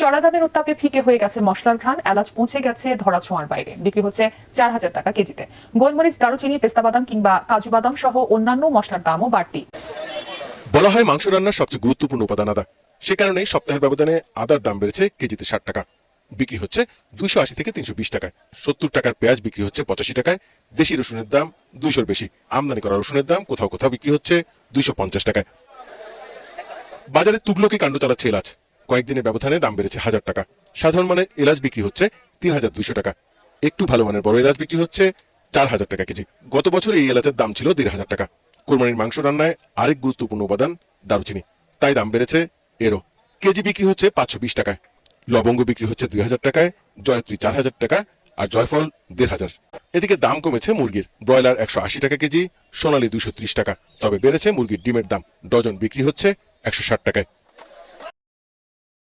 চড়া দামের উত্তাপে ফিকে হয়ে গেছে মশলার ঘ্রাণ। এলাচ পৌঁছে গেছে ধরা ছোঁয়ার বাইরে। বিক্রি হচ্ছে চার হাজার টাকা কেজিতে। গোলমরিচ, দারুচিনি, পেস্তা বাদাম কিংবা কাজু বাদাম সহ অন্যান্য মশলার দামও বাড়তি। বলা হয় মাংস রান্নার সবচেয়ে গুরুত্বপূর্ণ উপাদান আদা। সে কারণেই সপ্তাহের ব্যবধানে আদার দাম বেড়েছে কেজিতে ষাট টাকা। বিক্রি হচ্ছে দুইশো আশি থেকে তিনশো বিশ টাকায়। সত্তর টাকার পেঁয়াজ বিক্রি হচ্ছে পঁচাশি টাকায়। দেশি রসুনের দাম দুইশোর বেশি। আমদানি করা রসুনের দাম কোথাও কোথাও বিক্রি হচ্ছে দুইশো পঞ্চাশ টাকায়। বাজারে তুগলকি কাণ্ড চালাচ্ছে এলাচ। কয়েকদিনের ব্যবধানে দাম বেড়েছে হাজার টাকা। সাধারণ মানের এলাচ বিক্রি হচ্ছে তিন হাজার দুইশো টাকা। একটু ভালো মানের বড় এলাচ বিক্রি হচ্ছে চার হাজার টাকা কেজি। গত বছর এই এলাচের দাম ছিল দেড় হাজার টাকা। কোরবানির মাংস রান্নায় আরেক গুরুত্বপূর্ণ উপাদান দারুচিনি। তাই দাম বেড়েছে এরও। কেজি বিক্রি হচ্ছে পাঁচশো বিশ টাকায়। লবঙ্গ বিক্রি হচ্ছে দুই হাজার টাকায়, জয়ত্রী চার হাজার টাকা আর জয়ফল দেড় হাজার। এদিকে দাম কমেছে মুরগির। ব্রয়লার একশো আশি টাকা কেজি, সোনালী দুশো ত্রিশ টাকা। তবে বেড়েছে মুরগির ডিমের দাম। ডজন বিক্রি হচ্ছে একশো ষাট টাকায়।